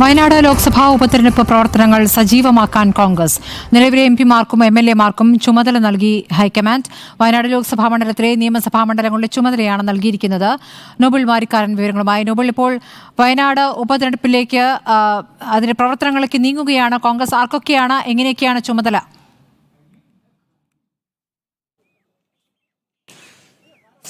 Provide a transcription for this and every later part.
വയനാട് ലോക്സഭാ ഉപതെരഞ്ഞെടുപ്പ് പ്രവർത്തനങ്ങൾ സജീവമാക്കാൻ കോൺഗ്രസ്. നിലവിലെ എം പിമാർക്കും എം എൽ എമാർക്കും ചുമതല നൽകി ഹൈക്കമാൻഡ്. വയനാട് ലോക്സഭാ മണ്ഡലത്തിലെ നിയമസഭാ മണ്ഡലങ്ങളുടെ ചുമതലയാണ് നൽകിയിരിക്കുന്നത്. നോബിൾ മാരിക്കാരൻ വിവരങ്ങളുമായി. നോബിൾ ഇപ്പോൾ വയനാട് ഉപതെരഞ്ഞെടുപ്പിലേക്ക് അതിന്റെ പ്രവർത്തനങ്ങളിലേക്ക് നീങ്ങുകയാണ്. കോൺഗ്രസ് ആർക്കൊക്കെയാണ് എങ്ങനെയൊക്കെയാണ് ചുമതല?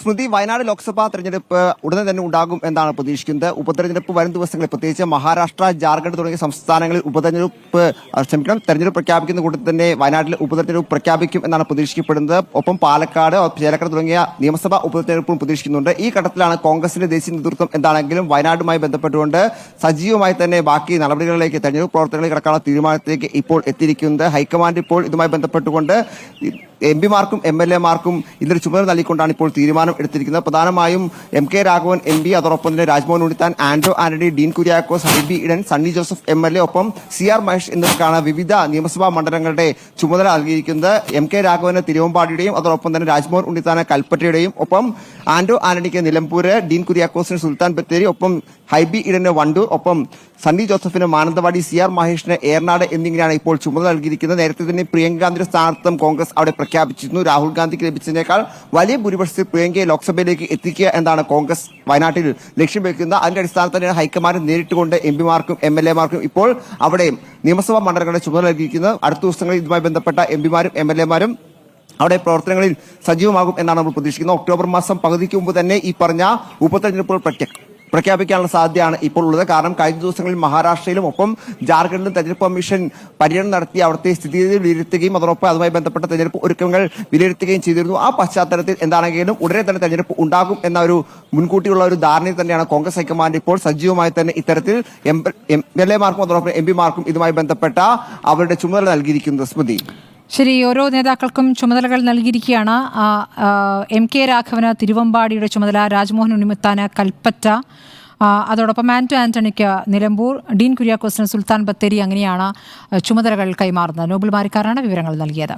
സ്മൃതി വയനാട് ലോക്സഭാ തെരഞ്ഞെടുപ്പ് ഉടനെ തന്നെ ഉണ്ടാകും എന്നാണ് പ്രതീക്ഷിക്കുന്നത്. ഉപതെരഞ്ഞെടുപ്പ് വരും ദിവസങ്ങളിൽ പ്രത്യേകിച്ച് മഹാരാഷ്ട്ര ജാർഖണ്ഡ് തുടങ്ങിയ സംസ്ഥാനങ്ങളിൽ ഉപതെരഞ്ഞെടുപ്പ് ക്ഷമിക്കണം തെരഞ്ഞെടുപ്പ് പ്രഖ്യാപിക്കുന്ന കൂട്ടത്തിൽ തന്നെ വയനാട്ടിൽ ഉപതെരഞ്ഞെടുപ്പ് പ്രഖ്യാപിക്കും എന്നാണ് പ്രതീക്ഷിക്കപ്പെടുന്നത്. ഒപ്പം പാലക്കാട് ചേലക്കര തുടങ്ങിയ നിയമസഭാ ഉപതെരഞ്ഞെടുപ്പും പ്രതീക്ഷിക്കുന്നുണ്ട്. ഈ ഘട്ടത്തിലാണ് കോൺഗ്രസിന്റെ ദേശീയ നേതൃത്വം എന്താണെങ്കിലും വയനാടുമായി ബന്ധപ്പെട്ടുകൊണ്ട് സജീവമായി തന്നെ ബാക്കി നടപടികളിലേക്ക് തെരഞ്ഞെടുപ്പ് പ്രവർത്തനങ്ങളിൽ കിടക്കാനുള്ള തീരുമാനത്തിലേക്ക് ഇപ്പോൾ എത്തിയിരിക്കുന്നത്. ഹൈക്കമാൻഡ് ഇപ്പോൾ ഇതുമായി ബന്ധപ്പെട്ടുകൊണ്ട് എം പിമാർക്കും എം എൽ എമാർക്കും ഇതിന്റെ ചുമതല നൽകിക്കൊണ്ടാണ് ഇപ്പോൾ തീരുമാനം എടുത്തിരിക്കുന്നത്. പ്രധാനമായും M K Raghavan M P അതോടൊപ്പം തന്നെ Rajmohan Unnithan Anto Antony Dean Kuriakose Hibi Eden Sunny Joseph M L A ഒപ്പം സി ആർ മഹേഷ് എന്നിവർക്കാണ് വിവിധ നിയമസഭാ മണ്ഡലങ്ങളുടെ ചുമതല നൽകിയിരിക്കുന്നത്. എം കെ രാഘവന് തിരുവമ്പാടിയുടെയും അതോടൊപ്പം തന്നെ രാജ്മോഹൻ ഉണ്ണിത്താന് കൽപ്പറ്റയുടെയും ഒപ്പം ആന്റോ ആന്റണിക്ക് നിലമ്പൂര് ഡീൻ കുര്യാക്കോസിന് സുൽത്താൻ ബത്തേരി ഒപ്പം ഹൈബി ഇടന് വണ്ടൂർ ഒപ്പം സണ്ണി ജോസഫിന് മാനന്തവാടി സി ആർ മഹേഷിന് ഏർനാട് എന്നിങ്ങനെയാണ് ഇപ്പോൾ ചുമതല നൽകിയിരിക്കുന്നത്. നേരത്തെ തന്നെ പ്രിയങ്കാന്തിന്റെ സ്ഥാനാർത്ഥം കോൺഗ്രസ് അവിടെ പ്രഖ്യാപിച്ചിരുന്നു രാഹുൽ ഗാന്ധിക്ക് ലഭിച്ചതിനേക്കാൾ വലിയ ഭൂരിപക്ഷത്തിൽ പ്രിയങ്കയെ ലോക്സഭയിലേക്ക് എത്തിക്കുക എന്നാണ് കോൺഗ്രസ് വയനാട്ടിൽ ലക്ഷ്യം വെക്കുന്നത്. അതിന്റെ അടിസ്ഥാനത്തിൽ തന്നെയാണ് ഹൈക്കമാൻഡ് നേരിട്ടുകൊണ്ട് എം പിമാർക്കും എം എൽ എമാർക്കും ഇപ്പോൾ അവിടെയും നിയമസഭാ മണ്ഡലങ്ങളുടെ ചുമതല നൽകിയിരിക്കുന്നത്. അടുത്ത ദിവസങ്ങളിൽ ഇതുമായി ബന്ധപ്പെട്ട എം പിമാരും എം എൽ എമാരും അവിടെ പ്രവർത്തനങ്ങളിൽ സജീവമാകും എന്നാണ് നമ്മൾ പ്രതീക്ഷിക്കുന്നത്. ഒക്ടോബർ മാസം പകുതിക്ക് മുമ്പ് തന്നെ ഈ പറഞ്ഞ ഉപതെരഞ്ഞെടുപ്പുകൾ പ്രഖ്യാ- പ്രഖ്യാപിക്കാനുള്ള സാധ്യതയാണ് ഇപ്പോൾ ഉള്ളത്. കാരണം കഴിഞ്ഞ ദിവസങ്ങളിൽ മഹാരാഷ്ട്രയിലും ഒപ്പം ജാർഖണ്ഡിലും തെരഞ്ഞെടുപ്പ് കമ്മീഷൻ പര്യടനം നടത്തി അവിടുത്തെ സ്ഥിതിഗതി വിലയിരുത്തുകയും അതോടൊപ്പം അതുമായി ബന്ധപ്പെട്ട തെരഞ്ഞെടുപ്പ് ഒരുക്കങ്ങൾ വിലയിരുത്തുകയും ചെയ്തിരുന്നു. ആ പശ്ചാത്തലത്തിൽ എന്താണെങ്കിലും ഉടനെ തന്നെ തെരഞ്ഞെടുപ്പ് ഉണ്ടാകും എന്ന ഒരു മുൻകൂട്ടിയുള്ള ഒരു ധാരണയിൽ തന്നെയാണ് കോൺഗ്രസ് ഹൈക്കമാൻഡ് ഇപ്പോൾ സജീവമായി തന്നെ ഇത്തരത്തിൽ എം എൽ എമാർക്കും അതോടൊപ്പം എം പിമാർക്കും ഇതുമായി ബന്ധപ്പെട്ട അവരുടെ ചുമതല നൽകിയിരിക്കുന്നത്. സ്മൃതി. ശരി ഓരോ നേതാക്കൾക്കും ചുമതലകൾ നൽകിയിരിക്കുകയാണ്. എം കെ രാഘവന് തിരുവമ്പാടിയുടെ ചുമതല രാജ്മോഹൻ ഉണ്ണിമുത്താന് കൽപ്പറ്റ അതോടൊപ്പം ആന്റോ ആന്റണിക്ക് നിലമ്പൂർ ഡീൻ കുര്യാക്കോസിന് സുൽത്താൻ ബത്തേരി അങ്ങനെയാണ് ചുമതലകൾ കൈമാറുന്നത്. നോബൽ മാരിക്കാരാണ് വിവരങ്ങൾ നൽകിയത്.